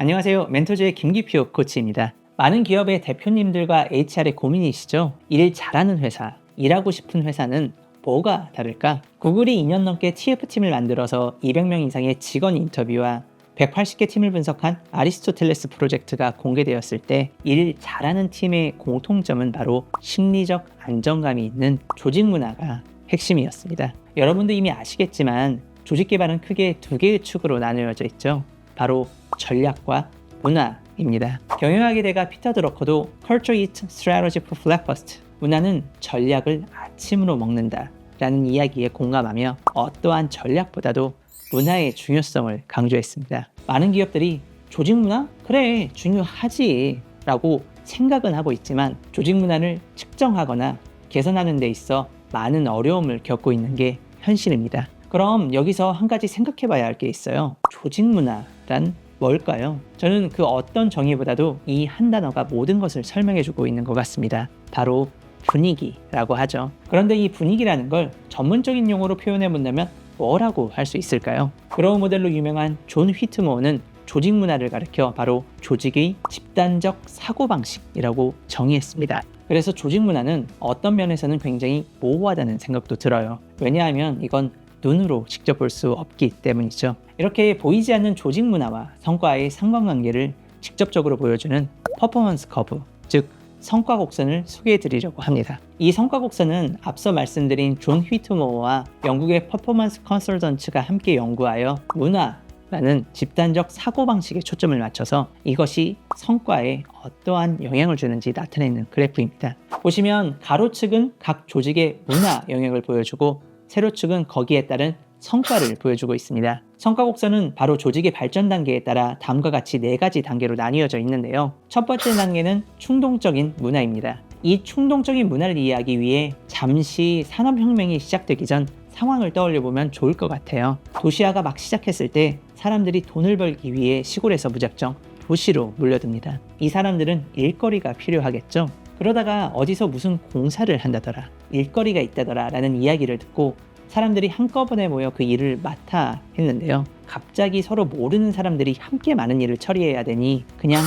안녕하세요. 멘토즈의 김기표 코치입니다. 많은 기업의 대표님들과 HR의 고민이시죠? 일 잘하는 회사, 일하고 싶은 회사는 뭐가 다를까? 구글이 2년 넘게 TF팀을 만들어서 200명 이상의 직원 인터뷰와 180개 팀을 분석한 아리스토텔레스 프로젝트가 공개되었을 때 일 잘하는 팀의 공통점은 바로 심리적 안정감이 있는 조직 문화가 핵심이었습니다. 여러분도 이미 아시겠지만 조직 개발은 크게 두 개의 축으로 나누어져 있죠. 바로 전략과 문화입니다. 경영학의 대가 피터 드러커도 Culture Eats Strategy for Breakfast 문화는 전략을 아침으로 먹는다 라는 이야기에 공감하며 어떠한 전략보다도 문화의 중요성을 강조했습니다. 많은 기업들이 조직 문화? 그래, 중요하지. 라고 생각은 하고 있지만 조직 문화를 측정하거나 개선하는 데 있어 많은 어려움을 겪고 있는 게 현실입니다. 그럼 여기서 한 가지 생각해 봐야 할 게 있어요. 조직 문화 란 뭘까요? 저는 그 어떤 정의보다도 이 한 단어가 모든 것을 설명해 주고 있는 것 같습니다. 바로 분위기라고 하죠. 그런데 이 분위기라는 걸 전문적인 용어로 표현해 본다면 뭐라고 할 수 있을까요? 그로우 모델로 유명한 존 휘트모어는 조직 문화를 가리켜 바로 조직의 집단적 사고방식이라고 정의했습니다. 그래서 조직 문화는 어떤 면에서는 굉장히 모호하다는 생각도 들어요. 왜냐하면 이건 눈으로 직접 볼 수 없기 때문이죠. 이렇게 보이지 않는 조직 문화와 성과의 상관관계를 직접적으로 보여주는 퍼포먼스 커브, 즉 성과 곡선을 소개해 드리려고 합니다. 이 성과 곡선은 앞서 말씀드린 존 휘트모어와 영국의 퍼포먼스 컨설턴츠가 함께 연구하여 문화 라는 집단적 사고방식에 초점을 맞춰서 이것이 성과에 어떠한 영향을 주는지 나타내는 그래프입니다. 보시면 가로측은 각 조직의 문화 영향을 보여주고 세로 축은 거기에 따른 성과를 보여주고 있습니다. 성과 곡선은 바로 조직의 발전 단계에 따라 다음과 같이 네 가지 단계로 나뉘어져 있는데요. 첫 번째 단계는 충동적인 문화입니다. 이 충동적인 문화를 이해하기 위해 잠시 산업혁명이 시작되기 전 상황을 떠올려 보면 좋을 것 같아요. 도시화가 막 시작했을 때 사람들이 돈을 벌기 위해 시골에서 무작정 도시로 몰려듭니다. 이 사람들은 일거리가 필요하겠죠. 그러다가 어디서 무슨 공사를 한다더라, 일거리가 있다더라 라는 이야기를 듣고 사람들이 한꺼번에 모여 그 일을 맡아 했는데요. 갑자기 서로 모르는 사람들이 함께 많은 일을 처리해야 되니 그냥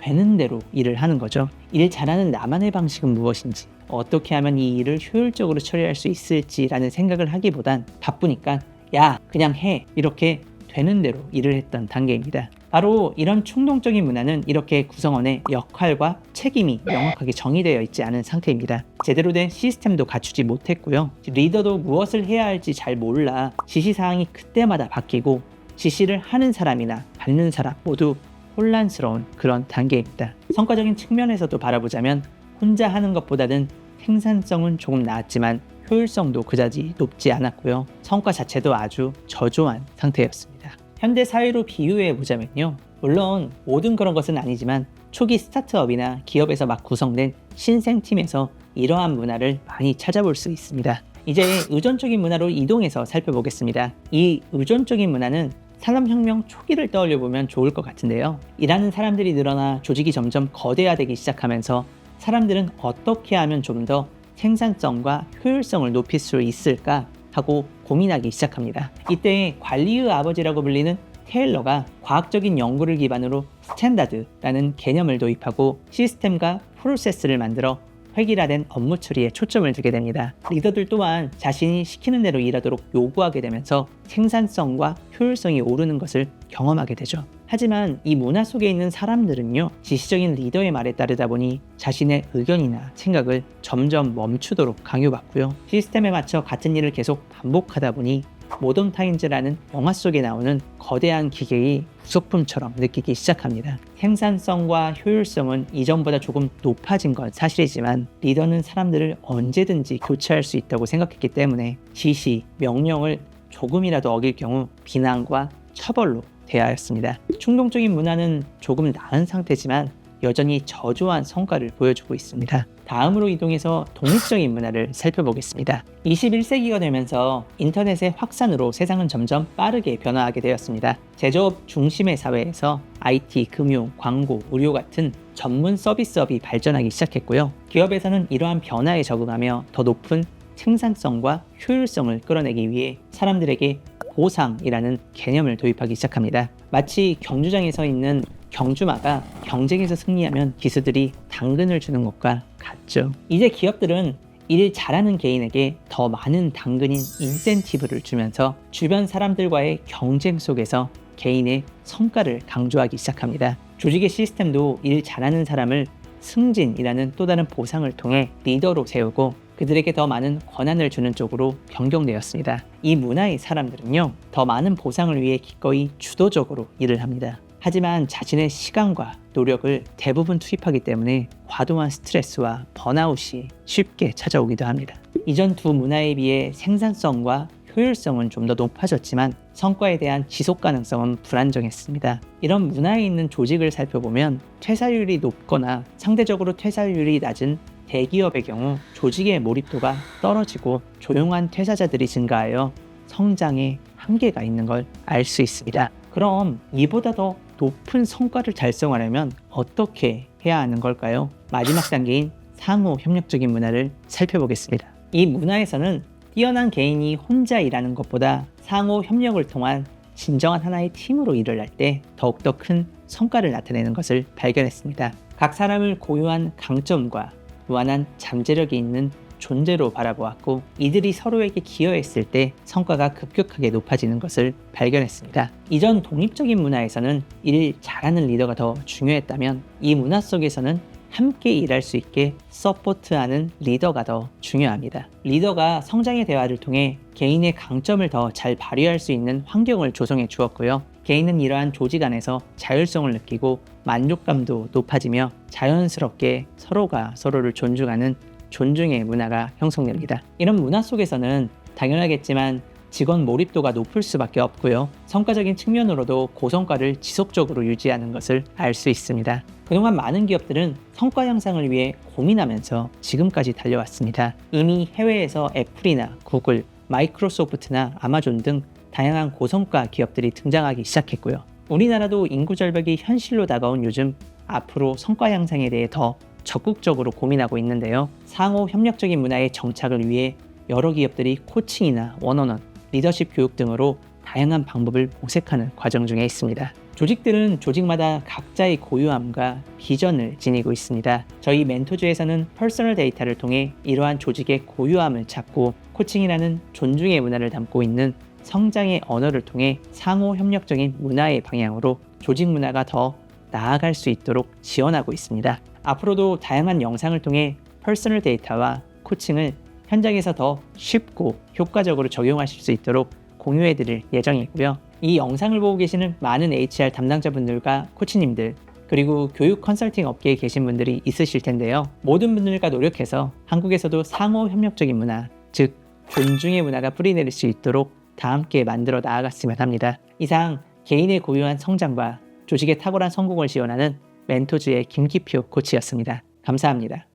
되는 대로 일을 하는 거죠. 일 잘하는 나만의 방식은 무엇인지, 어떻게 하면 이 일을 효율적으로 처리할 수 있을지라는 생각을 하기보단 바쁘니까 야, 그냥 해. 이렇게 되는 대로 일을 했던 단계입니다. 바로 이런 충동적인 문화는 이렇게 구성원의 역할과 책임이 명확하게 정의되어 있지 않은 상태입니다. 제대로 된 시스템도 갖추지 못했고요. 리더도 무엇을 해야 할지 잘 몰라 지시사항이 그때마다 바뀌고 지시를 하는 사람이나 받는 사람 모두 혼란스러운 그런 단계입니다. 성과적인 측면에서도 바라보자면 혼자 하는 것보다는 생산성은 조금 나았지만 효율성도 그다지 높지 않았고요. 성과 자체도 아주 저조한 상태였습니다. 현대 사회로 비유해 보자면요. 물론 모든 그런 것은 아니지만 초기 스타트업이나 기업에서 막 구성된 신생팀에서 이러한 문화를 많이 찾아볼 수 있습니다. 이제 의존적인 문화로 이동해서 살펴보겠습니다. 이 의존적인 문화는 산업혁명 초기를 떠올려 보면 좋을 것 같은데요. 일하는 사람들이 늘어나 조직이 점점 거대화되기 시작하면서 사람들은 어떻게 하면 좀 더 생산성과 효율성을 높일 수 있을까 하고 고민하기 시작합니다. 이때 관리의 아버지라고 불리는 테일러가 과학적인 연구를 기반으로 스탠다드라는 개념을 도입하고 시스템과 프로세스를 만들어 획일화된 업무 처리에 초점을 두게 됩니다. 리더들 또한 자신이 시키는 대로 일하도록 요구하게 되면서 생산성과 효율성이 오르는 것을 경험하게 되죠. 하지만 이 문화 속에 있는 사람들은요, 지시적인 리더의 말에 따르다 보니 자신의 의견이나 생각을 점점 멈추도록 강요받고요. 시스템에 맞춰 같은 일을 계속 반복하다 보니 모던 타임즈라는 영화 속에 나오는 거대한 기계의 부속품처럼 느끼기 시작합니다. 생산성과 효율성은 이전보다 조금 높아진 건 사실이지만 리더는 사람들을 언제든지 교체할 수 있다고 생각했기 때문에 지시, 명령을 조금이라도 어길 경우 비난과 처벌로 대하였습니다. 충동적인 문화는 조금 나은 상태지만 여전히 저조한 성과를 보여주고 있습니다. 다음으로 이동해서 독립적인 문화를 살펴보겠습니다. 21세기가 되면서 인터넷의 확산으로 세상은 점점 빠르게 변화하게 되었습니다. 제조업 중심의 사회에서 IT, 금융, 광고, 의료 같은 전문 서비스업이 발전하기 시작했고요. 기업에서는 이러한 변화에 적응하며 더 높은 생산성과 효율성을 끌어내기 위해 사람들에게 보상이라는 개념을 도입하기 시작합니다. 마치 경주장에 서 있는 경주마가 경쟁에서 승리하면 기수들이 당근을 주는 것과 같죠. 이제 기업들은 일 잘하는 개인에게 더 많은 당근인 인센티브를 주면서 주변 사람들과의 경쟁 속에서 개인의 성과를 강조하기 시작합니다. 조직의 시스템도 일 잘하는 사람을 승진이라는 또 다른 보상을 통해 리더로 세우고 그들에게 더 많은 권한을 주는 쪽으로 변경되었습니다. 이 문화의 사람들은요, 더 많은 보상을 위해 기꺼이 주도적으로 일을 합니다. 하지만 자신의 시간과 노력을 대부분 투입하기 때문에 과도한 스트레스와 번아웃이 쉽게 찾아오기도 합니다. 이전 두 문화에 비해 생산성과 효율성은 좀 더 높아졌지만 성과에 대한 지속 가능성은 불안정했습니다. 이런 문화에 있는 조직을 살펴보면 퇴사율이 높거나 상대적으로 퇴사율이 낮은 대기업의 경우 조직의 몰입도가 떨어지고 조용한 퇴사자들이 증가하여 성장에 한계가 있는 걸 알 수 있습니다. 그럼 이보다 더 높은 성과를 달성하려면 어떻게 해야 하는 걸까요? 마지막 단계인 상호 협력적인 문화를 살펴보겠습니다. 이 문화에서는 뛰어난 개인이 혼자 일하는 것보다 상호 협력을 통한 진정한 하나의 팀으로 일을 할 때 더욱더 큰 성과를 나타내는 것을 발견했습니다. 각 사람을 고유한 강점과 무한한 잠재력이 있는 존재로 바라보았고 이들이 서로에게 기여했을 때 성과가 급격하게 높아지는 것을 발견했습니다. 이전 독립적인 문화에서는 일 잘하는 리더가 더 중요했다면 이 문화 속에서는 함께 일할 수 있게 서포트하는 리더가 더 중요합니다. 리더가 성장의 대화를 통해 개인의 강점을 더 잘 발휘할 수 있는 환경을 조성해 주었고요. 개인은 이러한 조직 안에서 자율성을 느끼고 만족감도 높아지며 자연스럽게 서로가 서로를 존중하는 존중의 문화가 형성됩니다. 이런 문화 속에서는 당연하겠지만 직원 몰입도가 높을 수밖에 없고요. 성과적인 측면으로도 고성과를 지속적으로 유지하는 것을 알 수 있습니다. 그동안 많은 기업들은 성과 향상을 위해 고민하면서 지금까지 달려왔습니다. 이미 해외에서 애플이나 구글, 마이크로소프트나 아마존 등 다양한 고성과 기업들이 등장하기 시작했고요. 우리나라도 인구 절벽이 현실로 다가온 요즘 앞으로 성과 향상에 대해 더 적극적으로 고민하고 있는데요. 상호 협력적인 문화의 정착을 위해 여러 기업들이 코칭이나 원어원, 리더십 교육 등으로 다양한 방법을 모색하는 과정 중에 있습니다. 조직들은 조직마다 각자의 고유함과 비전을 지니고 있습니다. 저희 멘토즈에서는 퍼스널 데이터를 통해 이러한 조직의 고유함을 찾고 코칭이라는 존중의 문화를 담고 있는 성장의 언어를 통해 상호 협력적인 문화의 방향으로 조직 문화가 더 나아갈 수 있도록 지원하고 있습니다. 앞으로도 다양한 영상을 통해 퍼스널 데이터와 코칭을 현장에서 더 쉽고 효과적으로 적용하실 수 있도록 공유해 드릴 예정이고요. 이 영상을 보고 계시는 많은 HR 담당자분들과 코치님들 그리고 교육 컨설팅 업계에 계신 분들이 있으실 텐데요. 모든 분들과 노력해서 한국에서도 상호 협력적인 문화, 즉 존중의 문화가 뿌리내릴 수 있도록 다 함께 만들어 나아갔으면 합니다. 이상 개인의 고유한 성장과 조직의 탁월한 성공을 지원하는 멘토즈의 김기표 코치였습니다. 감사합니다.